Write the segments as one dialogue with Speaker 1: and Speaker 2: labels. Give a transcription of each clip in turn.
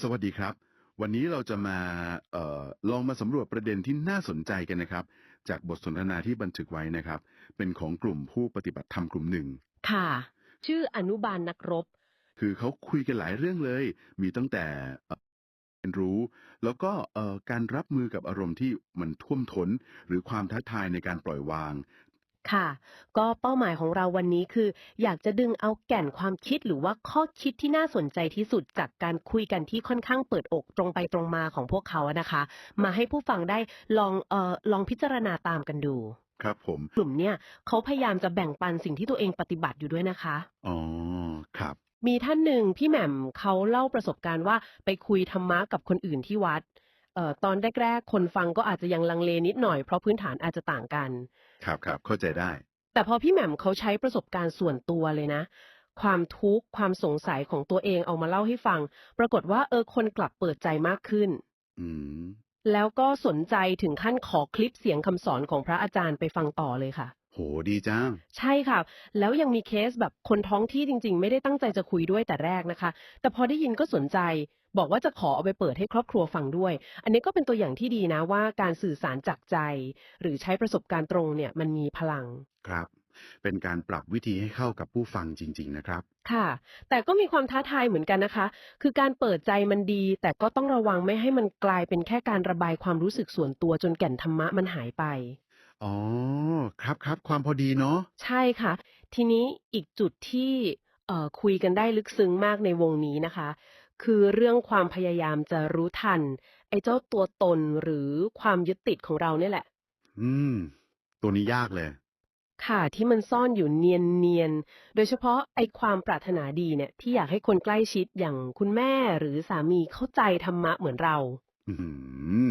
Speaker 1: สวัสดีครับ วันนี้เราจะมาเอ่อลองมาสำรวจประเด็นที่น่าสนใจกันนะครับ จากบทสนทนาที่บันทึกไว้นะครับ เป็นของกลุ่มผู้ปฏิบัติธรรมกลุ่มหนึ่ง
Speaker 2: ค่ะ ชื่ออนุบาลนักรบ
Speaker 1: คือเขาคุยกันหลายเรื่องเลย มีตั้งแต่เอ่อเรียนรู้ แล้วก็เอ่อการรับมือกับอารมณ์ที่มันท่วมท้น หรือความท้าทายในการปล่อยวาง
Speaker 2: ค่ะ ก็เป้าหมายของเราวันนี้คือ อยากจะดึงเอาแก่นความคิดหรือว่าข้อคิดที่น่าสนใจที่สุดจากการคุยกันที่ค่อนข้างเปิดอกตรงไปตรงมาของพวกเขาอะนะคะ มาให้ผู้ฟังได้ลองเอ่อลองพิจารณาตามกันดู
Speaker 1: ครับผม
Speaker 2: กลุ่มเนี่ยเขาพยายามจะแบ่งปันสิ่งที่ตัวเองปฏิบัติอยู่ด้วยนะคะ
Speaker 1: อ๋อครับ
Speaker 2: มีท่านหนึ่งพี่แหม่มเขาเล่าประสบการณ์ว่าไปคุยธรรมะกับคนอื่นที่วัดเอ่อตอนแรกๆ คนฟังก็อาจจะยังลังเลนิดหน่อยเพราะพื้นฐานอาจจะต่างกัน
Speaker 1: ครับครับเข้าใจได้
Speaker 2: แต่พอพี่แหม่มเขาใช้ประสบการณ์ส่วนตัวเลยนะ ความทุกข์ความสงสัยของตัวเองเอามาเล่าให้ฟัง ปรากฏว่าเออคนกลับเปิดใจมากขึ้น
Speaker 1: อืม
Speaker 2: แล้วก็สนใจถึงขั้นขอคลิปเสียงคำสอนของพระอาจารย์ไปฟังต่อเลยค่ะ
Speaker 1: โหดีจัง
Speaker 2: ใช่ค่ะ แล้วยังมีเคสแบบคนท้องที่จริง ๆ ไม่ได้ตั้งใจจะคุยด้วยแต่แรกนะคะ แต่พอได้ยินก็สนใจ บอกว่าจะขอเอาไปเปิดให้ครอบครัวฟังด้วย อันนี้ก็เป็นตัวอย่างที่ดีนะว่าการสื่อสารจากใจ หรือใช้ประสบการณ์ตรงเนี่ยมันมีพลัง
Speaker 1: ครับเป็นการปรับวิธีให้เข้ากับผู้ฟังจริง ๆ นะครับ
Speaker 2: ค่ะ แต่ก็มีความท้าทายเหมือนกันนะคะ คือการเปิดใจมันดี แต่ก็ต้องระวังไม่ให้มันกลายเป็นแค่การระบายความรู้สึกส่วนตัวจนแก่นธรรมะมันหายไป
Speaker 1: อ๋อ ครับครับความพอดีเนาะ
Speaker 2: ใช่ค่ะ ทีนี้อีกจุดที่เอ่อคุยกันได้ลึกซึ้งมากในวงนี้นะคะ คือเรื่องความพยายามจะรู้ทัน ไอ้เจ้าตัวตนหรือความยึดติดของเราเนี่ยแหละ
Speaker 1: อืม ตัวนี้ยากเลย
Speaker 2: ค่ะที่มันซ่อนอยู่เนียนๆโดยเฉพาะไอ้ความปรารถนาดีเนี่ย ที่อยากให้คนใกล้ชิดอย่างคุณแม่หรือสามีเข้าใจธรรมะเหมือนเรา
Speaker 1: อืม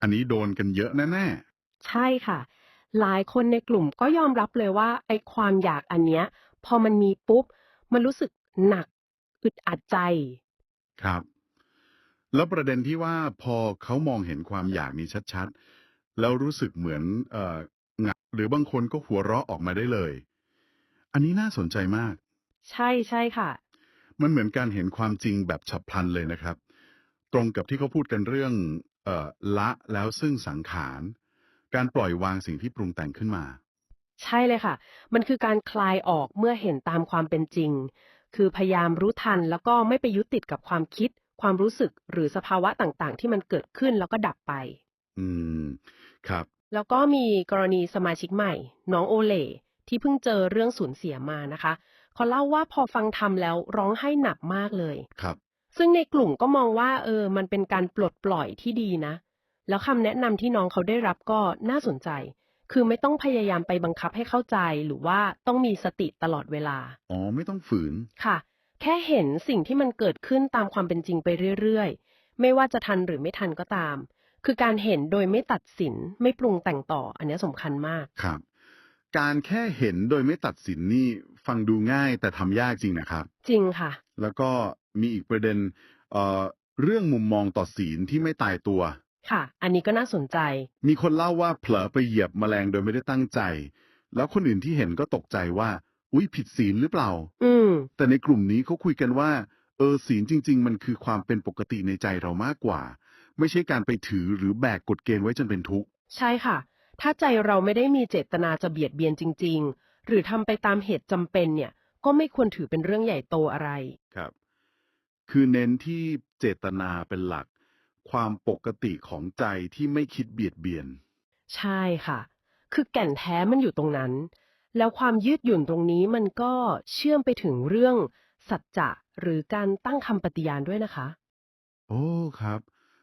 Speaker 1: อันนี้โดนกันเยอะแน่
Speaker 2: ใช่ค่ะ หลายคนในกลุ่มก็ยอมรับเลยว่า ไอ้ความอยากอันเนี้ย พอมันมีปุ๊บ มันรู้สึกหนักอึดอัดใจ
Speaker 1: ๆ ครับ แล้วประเด็นที่ว่าพอเขามองเห็นความอยากนี้ชัดๆ แล้วรู้สึกเหมือนเอ่อหงักหรือบางคนก็หัวเราะออกมาได้เลย อันนี้น่าสนใจมาก
Speaker 2: ใช่ใช่ค่ะ
Speaker 1: มันเหมือนการเห็นความจริงแบบฉับพลันเลยนะครับ ตรงกับที่เขาพูดกันเรื่องเอ่อละแล้วซึ่งสังขาร การปล่อยวางสิ่งที่ปรุงแต่งขึ้นมา
Speaker 2: ใช่เลยค่ะ มันคือการคลายออกเมื่อเห็นตามความเป็นจริง คือพยายามรู้ทันแล้วก็ไม่ไปยึดติดกับความคิด ความรู้สึกหรือสภาวะต่างๆ ที่มันเกิดขึ้นแล้วก็ดับไป
Speaker 1: อืม ครับ
Speaker 2: แล้วก็มีกรณีสมาชิกใหม่ น้องโอเล่ที่เพิ่งเจอเรื่องสูญเสียมานะคะเขาเล่าว่าพอฟังทำแล้วร้องไห้หนักมากเลย
Speaker 1: ครับ
Speaker 2: ซึ่งในกลุ่มก็มองว่าเออ มันเป็นการปลดปล่อยที่ดีนะ แล้วคำแนะนำที่น้องเขาได้รับก็น่าสนใจ คือไม่ต้องพยายามไปบังคับให้เข้าใจหรือว่าต้องมีสติตลอดเวลา
Speaker 1: อ๋อ ไม่ต้องฝืน
Speaker 2: ค่ะ แค่เห็นสิ่งที่มันเกิดขึ้นตามความเป็นจริงไปเรื่อย ๆ ไม่ว่าจะทันหรือไม่ทันก็ตาม คือการเห็นโดยไม่ตัดสิน ไม่ปรุงแต่งต่อ อันนี้สำคัญมาก
Speaker 1: ครับ การแค่เห็นโดยไม่ตัดสินนี่ฟังดูง่ายแต่ทำยากจริงนะครับ
Speaker 2: จริงค่ะ
Speaker 1: แล้วก็มีอีกประเด็นเอ่อเรื่องมุมมองต่อศีลที่ไม่ตายตัว
Speaker 2: ค่ะ อันนี้ก็น่าสนใจ
Speaker 1: มีคนเล่าว่าเผลอไปเหยียบแมลงโดยไม่ได้ตั้งใจ แล้วคนอื่นที่เห็นก็ตกใจว่า อุ๊ยผิดศีลหรือเปล่า
Speaker 2: อืม
Speaker 1: แต่ในกลุ่มนี้เขาคุยกันว่า เออศีลจริง ๆ มันคือความเป็นปกติในใจเรามากกว่า ไม่ใช่การไปถือหรือแบกกฎเกณฑ์ไว้จนเป็นทุกข์
Speaker 2: ใช่ค่ะ ถ้าใจเราไม่ได้มีเจตนาจะเบียดเบียนจริง ๆ หรือทำไปตามเหตุจำเป็นเนี่ย ก็ไม่ควรถือเป็นเรื่องใหญ่โตอะไร
Speaker 1: ครับ คือเน้นที่เจตนาเป็นหลัก ความปกติของใจที่ไม่คิดเบียดเบียน
Speaker 2: ใช่ค่ะ คือแก่นแท้มันอยู่ตรงนั้น แล้วความยืดหยุ่นตรงนี้มันก็เชื่อมไปถึงเรื่อง สัจจะหรือการตั้งคำปฏิญาณด้วยนะคะ
Speaker 1: โอ้ครับ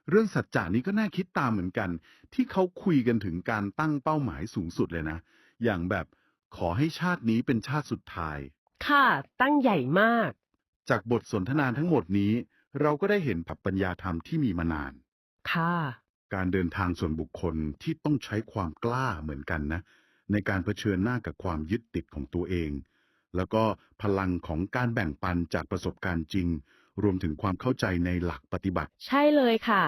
Speaker 1: เรื่องสัจจานี้ก็น่าคิดตามเหมือนกัน ที่เขาคุยกันถึงการตั้งเป้าหมายสูงสุดเลยนะ อย่างแบบขอให้ชาตินี้เป็นชาติสุดท้าย
Speaker 2: ค่ะ ตั้งใหญ่มาก
Speaker 1: จากบทสนทนาทั้งหมดนี้ เราก็ได้เห็นผับปัญญาธรรมที่มีมานาน
Speaker 2: ค่ะ
Speaker 1: การเดินทางส่วนบุคคลที่ต้องใช้ความกล้าเหมือนกันนะ ในการเผชิญหน้ากับความยึดติดของตัวเอง แล้วก็พลังของการแบ่งปันจากประสบการณ์จริง รวมถึงความเข้าใจในหลักปฏิบัติ
Speaker 2: ใช่เลยค่ะ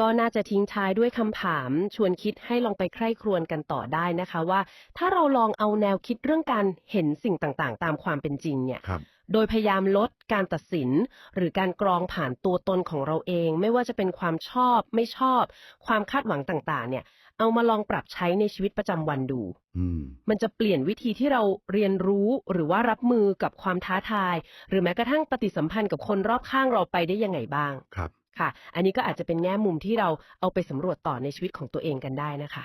Speaker 2: ก็น่าจะทิ้งท้ายด้วยคำถาม ชวนคิดให้ลองไปใคร่ครวญกันต่อได้นะคะว่า ถ้าเราลองเอาแนวคิดเรื่องการเห็นสิ่งต่างๆ ตามความเป็นจริงเนี่ย
Speaker 1: ครับ
Speaker 2: โดยพยายามลดการตัดสิน หรือการกรองผ่านตัวตนของเราเอง ไม่ว่าจะเป็นความชอบ ไม่ชอบ ความคาดหวังต่างๆ เนี่ย เอามาลองปรับใช้ในชีวิตประจำวันดู
Speaker 1: อืม
Speaker 2: มันจะเปลี่ยนวิธีที่เราเรียนรู้หรือว่ารับมือกับความท้าทาย หรือแม้กระทั่งปฏิสัมพันธ์กับคนรอบข้างเราไปได้ยังไงบ้าง
Speaker 1: ครับ
Speaker 2: ค่ะ อันนี้ก็อาจจะเป็นแง่มุมที่เราเอาไปสำรวจต่อในชีวิตของตัวเองกันได้นะคะ